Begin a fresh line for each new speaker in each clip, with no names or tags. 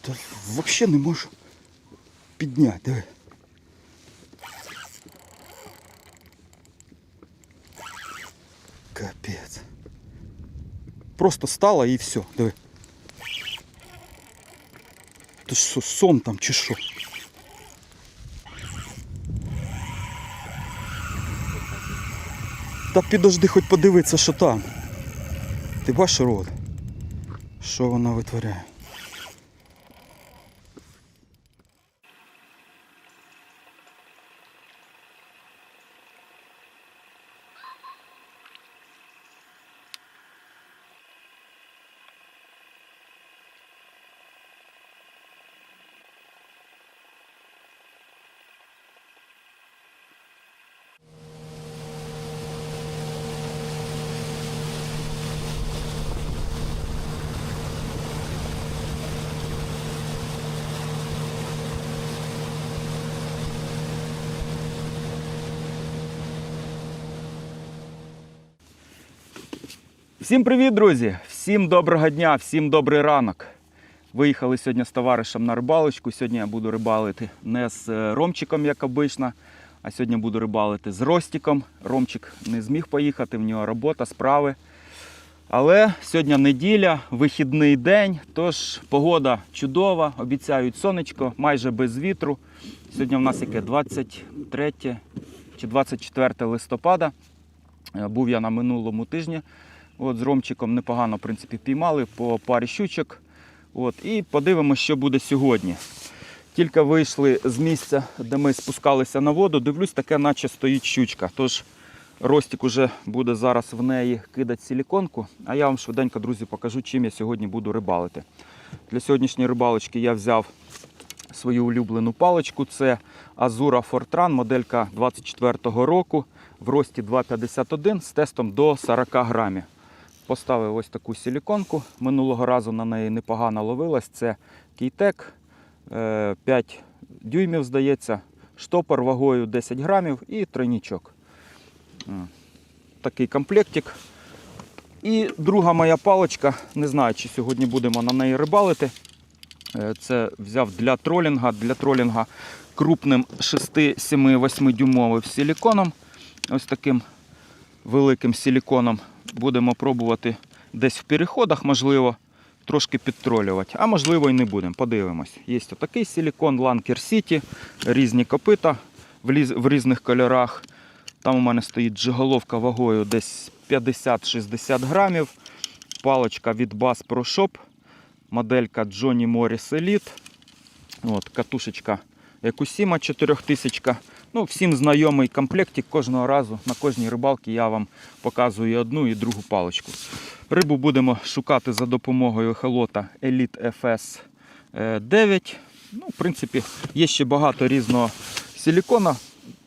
Та взагалі не можу підняти. Диви. Капець. Просто стала і все, диви. Ти що, сон там чи що? Та підожди хоч подивитися, що там. Ти бачиш рот? Що вона витворяє? Всім привіт, друзі! Всім доброго дня, всім добрий ранок. Виїхали сьогодні з товаришем на рибалочку. Сьогодні я буду рибалити не з е, Ромчиком, як обично, а сьогодні буду рибалити з Ростіком. Ромчик не зміг поїхати, в нього робота, справи. Але сьогодні неділя, вихідний день, тож погода чудова, обіцяють сонечко, майже без вітру. Сьогодні в нас яке 23 чи 24 листопада. Е, Був я на минулому тижні. От з Ромчиком непогано в принципі, піймали по парі щучок. От, і подивимося, що буде сьогодні. Тільки вийшли з місця, де ми спускалися на воду, дивлюсь, таке наче стоїть щучка. Тож Ростик уже буде зараз в неї кидати силіконку. А я вам швиденько, друзі, покажу, чим я сьогодні буду рибалити. Для сьогоднішньої рибалочки я взяв свою улюблену паличку. Це Azura Fortran, моделька 24-го року в рості 2,51 з тестом до 40 грамів. Поставив ось таку силіконку. Минулого разу на неї непогано ловилась. Це кейтек 5 дюймів, здається, штопор вагою 10 грамів і тройнічок. Е, Такий комплектик. І друга моя паличка, не знаю, чи сьогодні будемо на неї рибалити. Е, Це взяв для тролінга. Для тролінга крупним 6-7-8 дюймовим силіконом. Ось таким великим силіконом будемо пробувати десь в переходах, можливо, трошки підтролювати. А можливо і не будемо. Подивимось. Є отакий силікон Lanker City, різні копита в, різних кольорах. Там у мене стоїть джиголовка вагою десь 50-60 грамів. Паличка від Bass Pro Shop. Моделька Johnny Morris Elite. От, катушечка Якусіма 4000. Ну, всім знайомий комплектик кожного разу на кожній рибалці я вам показую одну і другу паличку. Рибу будемо шукати за допомогою холота Elite FS 9. Ну, в принципі, є ще багато різного силікона.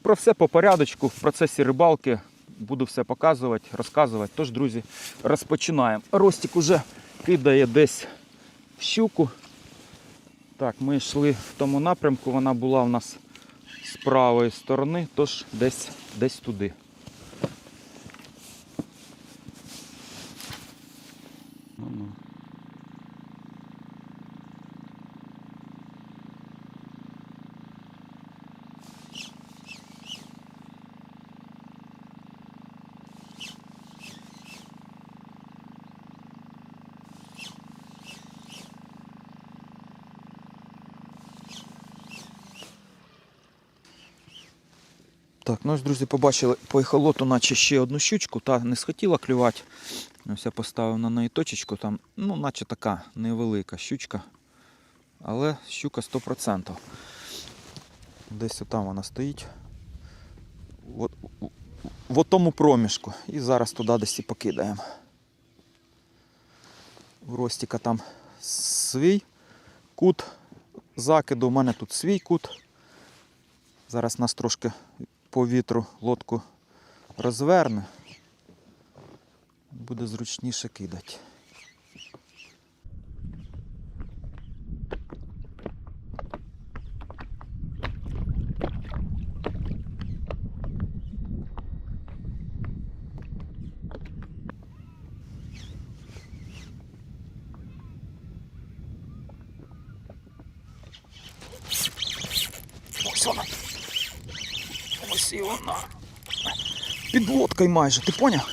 Про все по порядочку в процесі рибалки буду все показувати, розказувати. Тож, друзі, розпочинаємо. Ростик уже кидає десь в щуку. Так, ми йшли в тому напрямку, вона була у нас з правої сторони, тож десь, десь туди. Так, ну ось, друзі, побачили по ехолоту, наче ще одну щучку, та не схотіла клювати. Ось я поставив на неї точечку, там, ну, наче така невелика щучка. Але щука 100%. Десь там вона стоїть. От, в отому проміжку. І зараз туди десь і покидаємо. У Ростіка там свій кут закиду, у мене тут свій кут. Зараз нас трошки по вітру лодку розверне. Буде зручніше кидати. Вона. Під лодкою майже, ти поняв?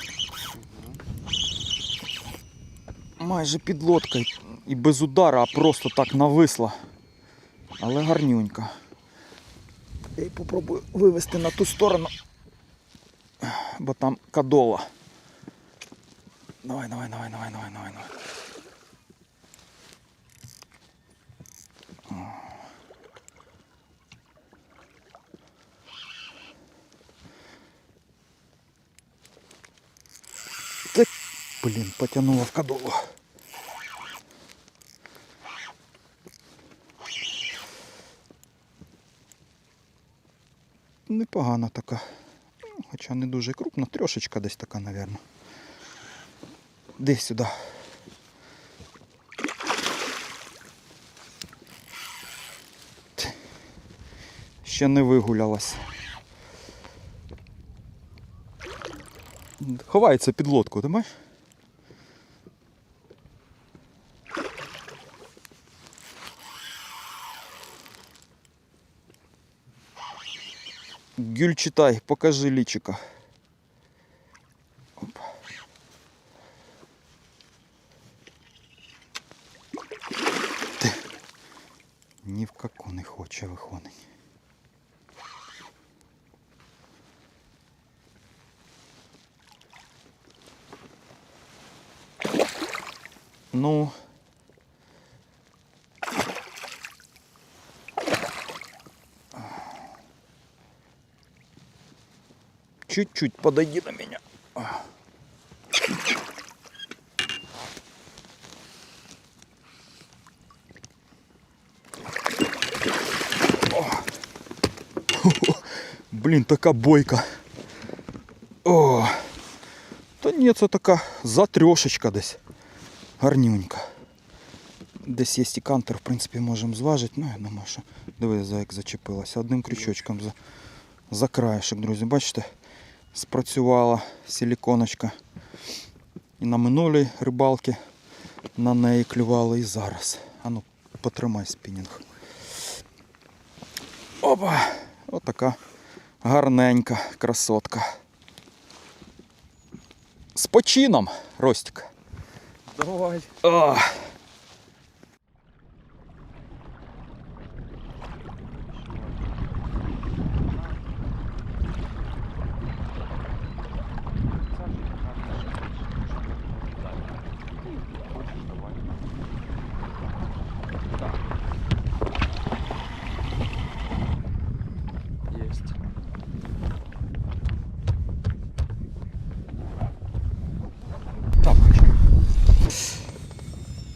Майже під лодкою. І без удара, а просто так нависла. Але гарнюнька. Я її попробую вивести на ту сторону. Бо там кадола. Давай, давай, давай, давай, давай, давай, давай. Так, блін, потянула в кадолу. Непогана така. Хоча не дуже крупна, трошечка десь така, мабуть. Десь сюди. Ще не вигулялась. Ховається під лодку, ти бачиш? Гюль покажи личика. Оп. Ти. Ні в каку не хоче виходить. Ну. Чуть-чуть подойди до меня. О. Блін, така бойка. О. Та ні, це така затрьошечка десь. Гарнюнька. Десь є і кантер, в принципі, можемо зважити. Ну, я думаю, що диви, за як зачепилася. Одним крючочком за, за краєшок, друзі. Бачите, Спрацювала силіконочка. І на минулій рибалки на неї клювали і зараз. Ану, потримай спінінг. Опа! Отака гарненька красотка. З почином, Ростик.
Давай.
О.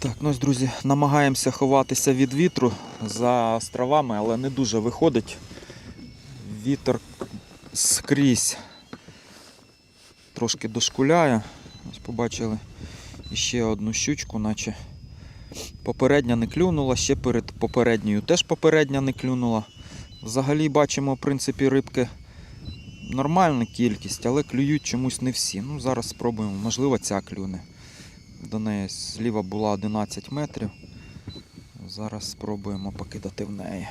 Так, ну ось, друзі, намагаємося ховатися від вітру за островами, але не дуже виходить. Вітер скрізь трошки дошкуляє. Ось побачили ще одну щучку, наче попередня не клюнула, ще перед попередньою теж попередня не клюнула. Взагалі бачимо, в принципі, рибки нормальна кількість, але клюють чомусь не всі. Ну, зараз спробуємо, можливо, ця клюне. До неї зліва була 11 метрів. Зараз спробуємо покидати в неї.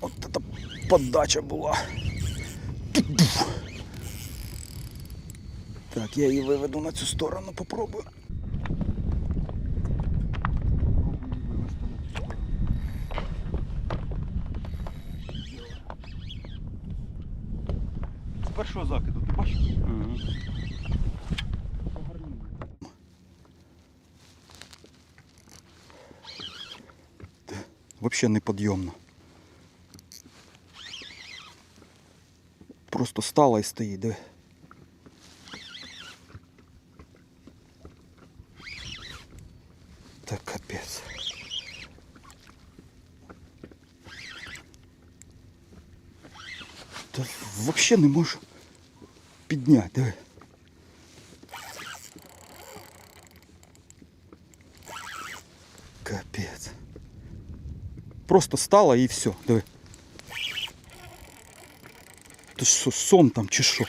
От це подача була. Так, я її виведу на цю сторону, попробую. З першого закиду, ти бачиш? Взагалі неподйомно. просто стала и стоїть, да? Так капец! Та вообще не можу поднять, да? Капец! Просто стало и все, диви. Ти що, сон там чи що?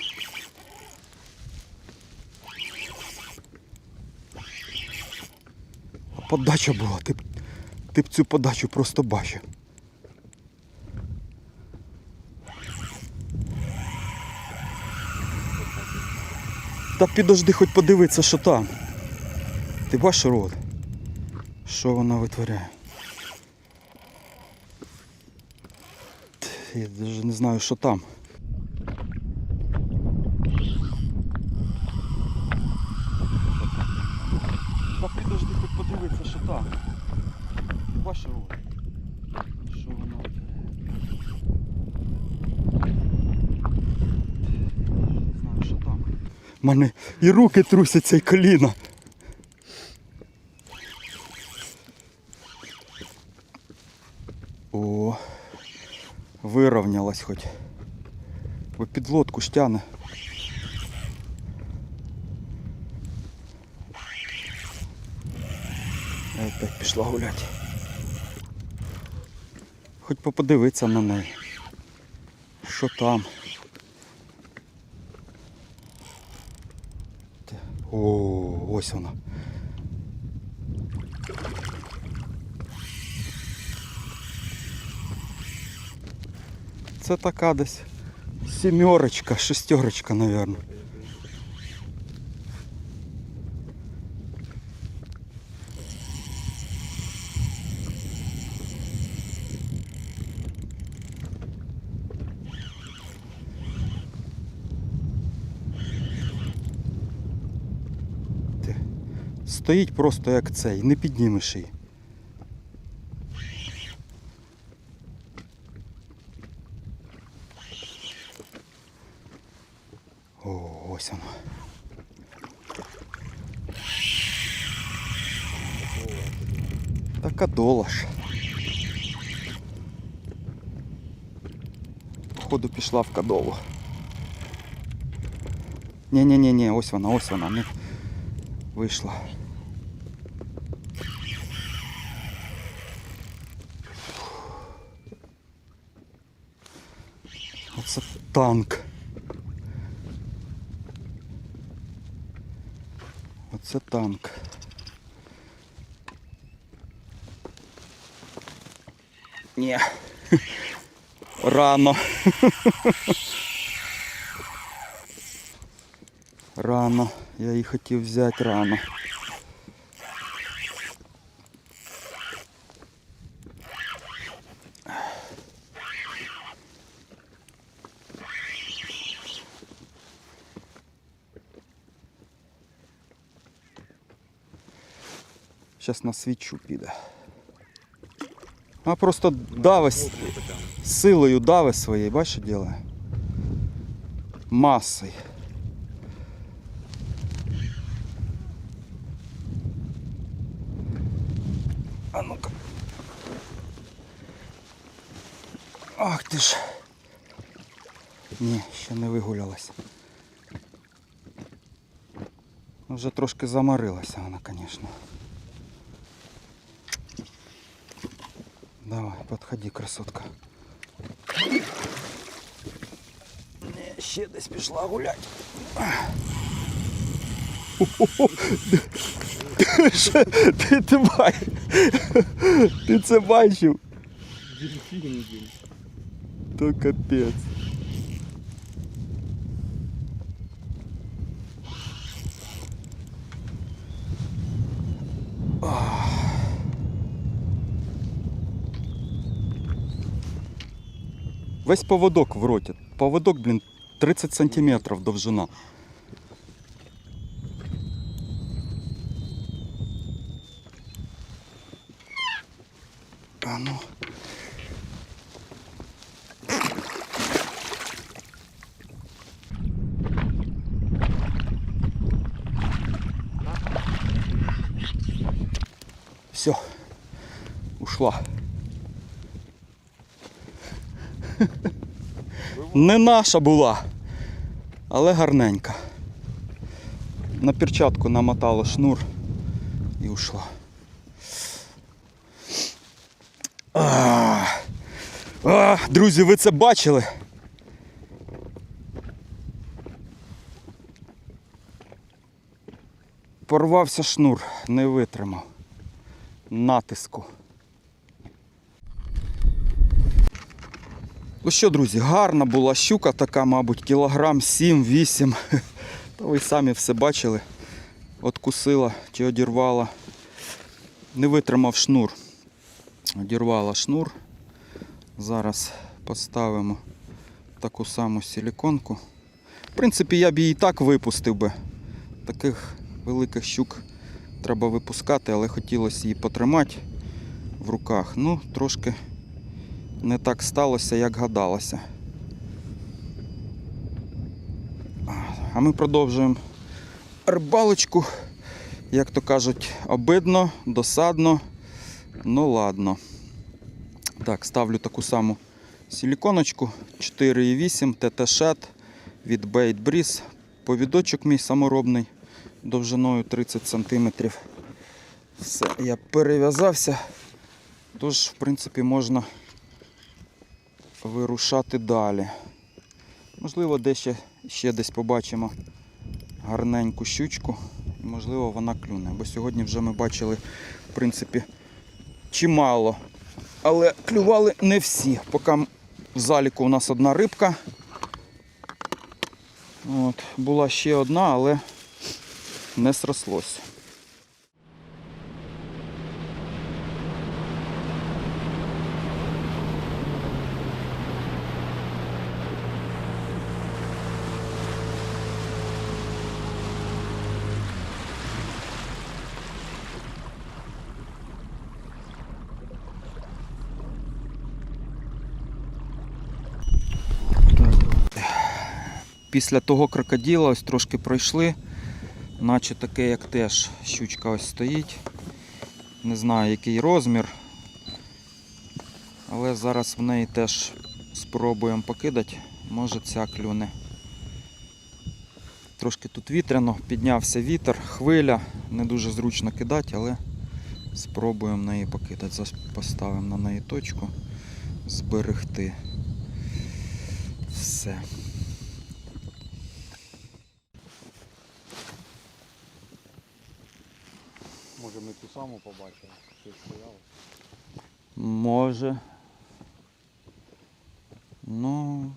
Подача була, ти, ти б цю подачу просто бачив. Та підожди, хоч подивитися, що там. Ти бачиш рот? Що вона витворяє? Я навіть не знаю, що там. Та підожди, хоч подивитися, що там. Ти бачиш рот? Що вона витворяє? Не знаю, що там. У мене і руки трусяться, і коліна. О, вирівнялась хоч. Бо підлодку ж тяне. Я опять пішла гуляти. Хоч поподивитися на неї. Що там? О, ось вона. Це така десь сімерочка, шестерочка, мабуть. Стоїть просто як цей, не піднімеш її. О, ось воно. Така долаш. Походу пішла в кадолу. Ні-ні-ні, ось вона, ось вона, не вийшла. Танк. Оце танк. Ні. Рано. Рано. Я її хотів взяти рано. Зараз на свічу піде. А просто дави силою дави своєю, бачиш, ділає? Масою. А ну-ка. Ах ти ж. Ні, ще не вигулялась. Вже трошки заморилася вона, звісно. Давай, подходи, красотка. Не, ще десь пішла гулять. Ти, ти, бач... ти це бачив?
Дельфин, блин.
То капець. Весь поводок в роті. Поводок, блін, 30 сантиметрів довжина. А ну. Все. Ушла. Не наша була, але гарненька. На перчатку намотало шнур і ушла. А, а, друзі, ви це бачили? Порвався шнур, не витримав натиску. Ну що, друзі, гарна була щука така, мабуть, кілограм 7-8. Та ви самі все бачили. Откусила чи одірвала. Не витримав шнур. Одірвала шнур. Зараз поставимо таку саму силіконку. В принципі, я б її і так випустив би. Таких великих щук треба випускати, але хотілося її потримати в руках. Ну, трошки не так сталося, як гадалося. А ми продовжуємо рибалочку. Як то кажуть, обидно, досадно, ну ладно. Так, ставлю таку саму силіконочку 4,8 ТТ Шет від Bait Breeze. Повідочок мій саморобний довжиною 30 см. Все, я перев'язався. Тож, в принципі, можна вирушати далі. Можливо, десь ще, ще десь побачимо гарненьку щучку. Можливо, вона клюне. Бо сьогодні вже ми бачили, в принципі, чимало. Але клювали не всі. Поки в заліку у нас одна рибка. От, була ще одна, але не срослось. Після того крокодила ось трошки пройшли, наче таке, як теж щучка ось стоїть. Не знаю який розмір. Але зараз в неї теж спробуємо покидати. Може ця клюне. Трошки тут вітряно, піднявся вітер, хвиля, не дуже зручно кидати, але спробуємо неї покидати. Зараз поставимо на неї точку, зберегти. Все.
Може ми ту саму побачили, що стояла.
Може. Ну,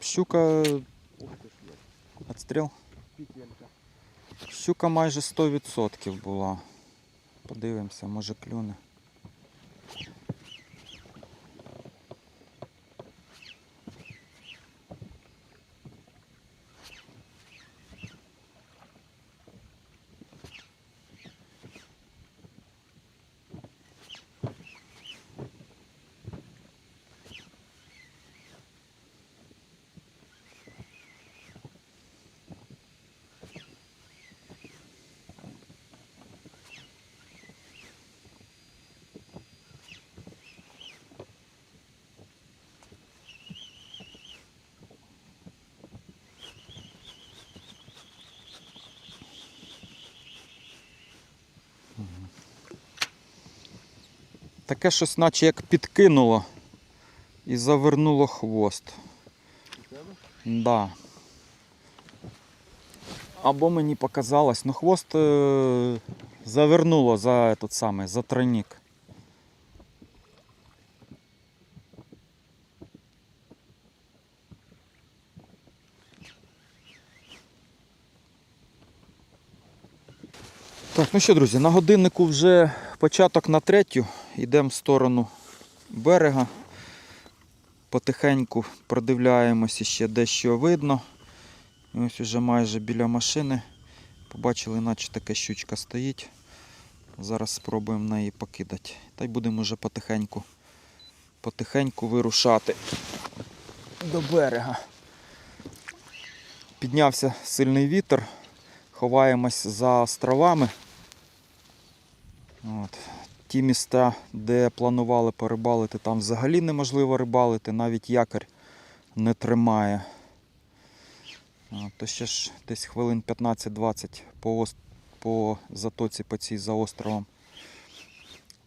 щука відстріл. Щука майже 100% була. Подивимося, може клюне. Таке щось наче як підкинуло і завернуло хвост. Да. Або мені показалось, ну хвост е, завернуло за этот самий, за тройник. Так, ну що, друзі, на годиннику вже початок на третю. Йдемо в сторону берега. Потихеньку продивляємося ще дещо видно. І ось уже майже біля машини. Побачили, наче така щучка стоїть. Зараз спробуємо неї покидати. Та й будемо вже потихеньку, потихеньку вирушати до берега. Піднявся сильний вітер. Ховаємось за островами. От. Ті міста, де планували порибалити, там взагалі неможливо рибалити, навіть якорь не тримає. То ще ж десь хвилин 15-20 по, по затоці по цій за островом.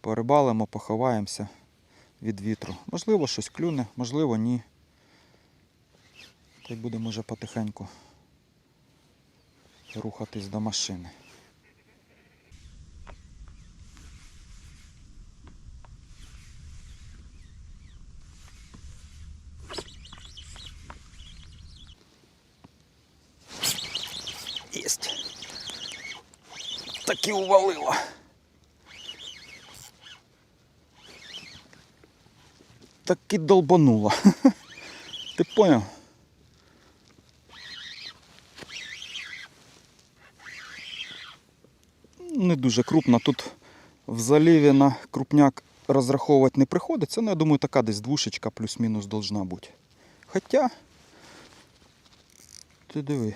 Порибалимо, поховаємося від вітру. Можливо, щось клюне, можливо, ні. Та й будемо вже потихеньку рухатись до машини. Єсть. Таки увалило. Таки долбануло. Ти поняв? Не дуже крупно. Тут в заліві на крупняк розраховувати не приходиться. Ну, я думаю, така десь двушечка плюс-мінус должна бути. Хоча. Ти диви.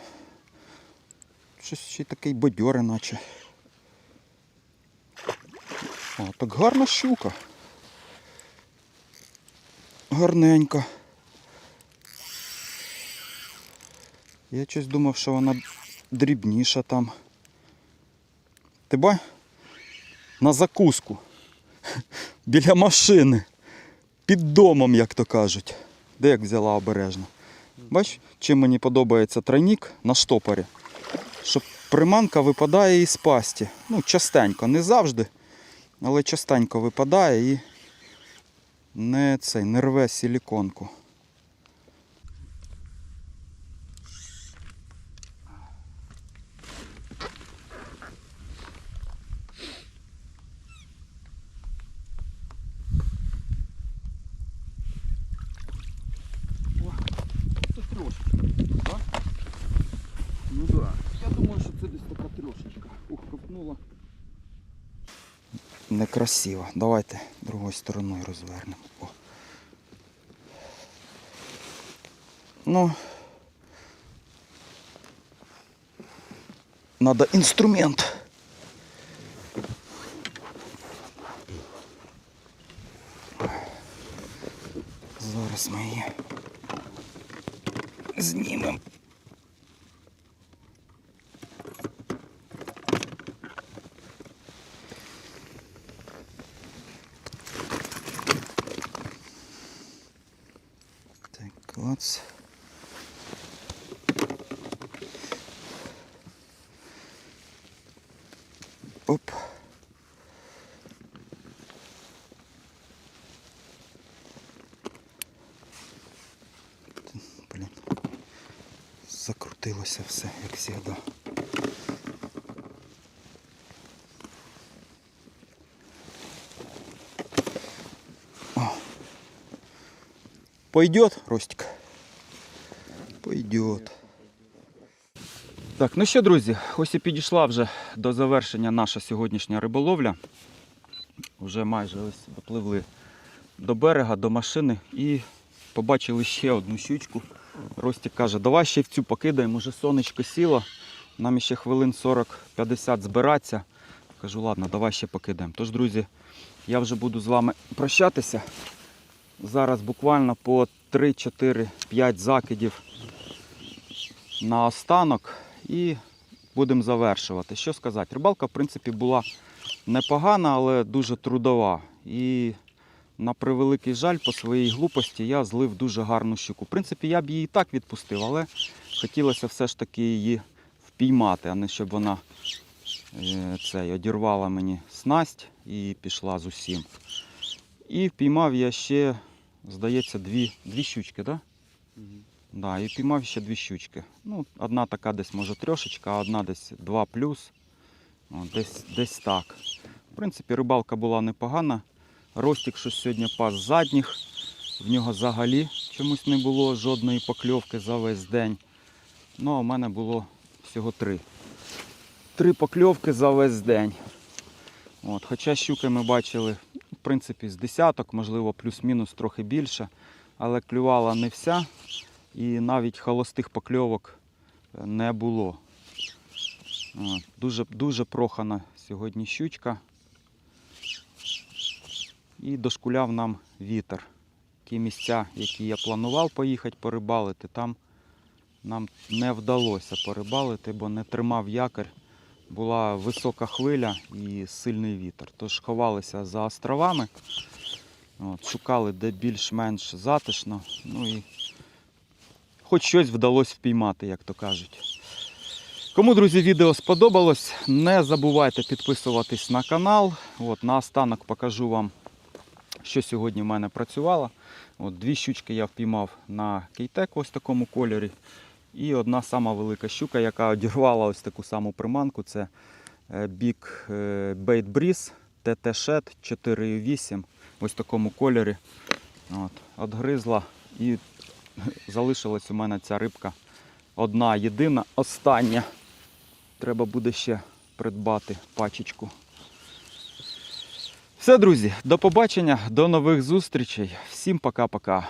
Щось ще такий бадьори, наче. О, так гарна щука. Гарненька. Я щось думав, що вона дрібніша там. Ти ба? На закуску. Біля машини. Під домом, як то кажуть. Де як взяла обережно. Бач, чим мені подобається тройник на штопорі. Що приманка випадає із пасті. Ну, частенько, не завжди, але частенько випадає і не цей, не рве силіконку. Це трошечки, так? Ну так. Да. Я думаю, що це десь така трошечка. Ух, копнула. Некрасиво. Давайте другою стороною розвернемо. О. Ну. Надо інструмент. Оп. Блін. Закрутилося все, як завжди. Пойдет, Ростик? Пойдет. Так, ну що, друзі, ось і підійшла вже до завершення наша сьогоднішня риболовля. Вже майже ось допливли до берега, до машини і побачили ще одну щучку. Ростик каже, давай ще в цю покидаємо, вже сонечко сіло. Нам ще хвилин 40-50 збиратися. Кажу, ладно, давай ще покидаємо. Тож, друзі, я вже буду з вами прощатися. Зараз буквально по 3-4-5 закидів на останок і будемо завершувати. Що сказати? Рибалка, в принципі, була непогана, але дуже трудова. І на превеликий жаль, по своїй глупості я злив дуже гарну щуку. В принципі, я б її і так відпустив, але хотілося все ж таки її впіймати, а не щоб вона е, цей, одірвала мені снасть і пішла з усім. І впіймав я ще, здається, дві, дві щучки? Да? Да, і піймав ще дві щучки. Ну, одна така десь може трьошечка, а одна десь 2 плюс. Десь, десь так. В принципі, рибалка була непогана. Ростик щось сьогодні пас задніх. В нього взагалі чомусь не було жодної покльовки за весь день. Ну, а в мене було всього три. Три покльовки за весь день. От, хоча щуки ми бачили, в принципі, з десяток, можливо, плюс-мінус трохи більше. Але клювала не вся і навіть холостих покльовок е, не було. Дуже, дуже прохана сьогодні щучка. І дошкуляв нам вітер. Ті місця, які я планував поїхати порибалити, там нам не вдалося порибалити, бо не тримав якорь. Була висока хвиля і сильний вітер. Тож ховалися за островами, от, шукали де більш-менш затишно. Ну і хоч щось вдалося впіймати, як то кажуть. Кому, друзі, відео сподобалось, не забувайте підписуватись на канал. От, наостанок покажу вам, що сьогодні в мене працювало. От, дві щучки я впіймав на кейтек ось такому кольорі. І одна сама велика щука, яка одірвала ось таку саму приманку, це е, Big е, Bait Breeze TT Shed 4,8 ось такому кольорі. От, Отгризла і залишилась у мене ця рибка одна єдина, остання. Треба буде ще придбати пачечку. Все, друзі, до побачення, до нових зустрічей. Всім пока-пока.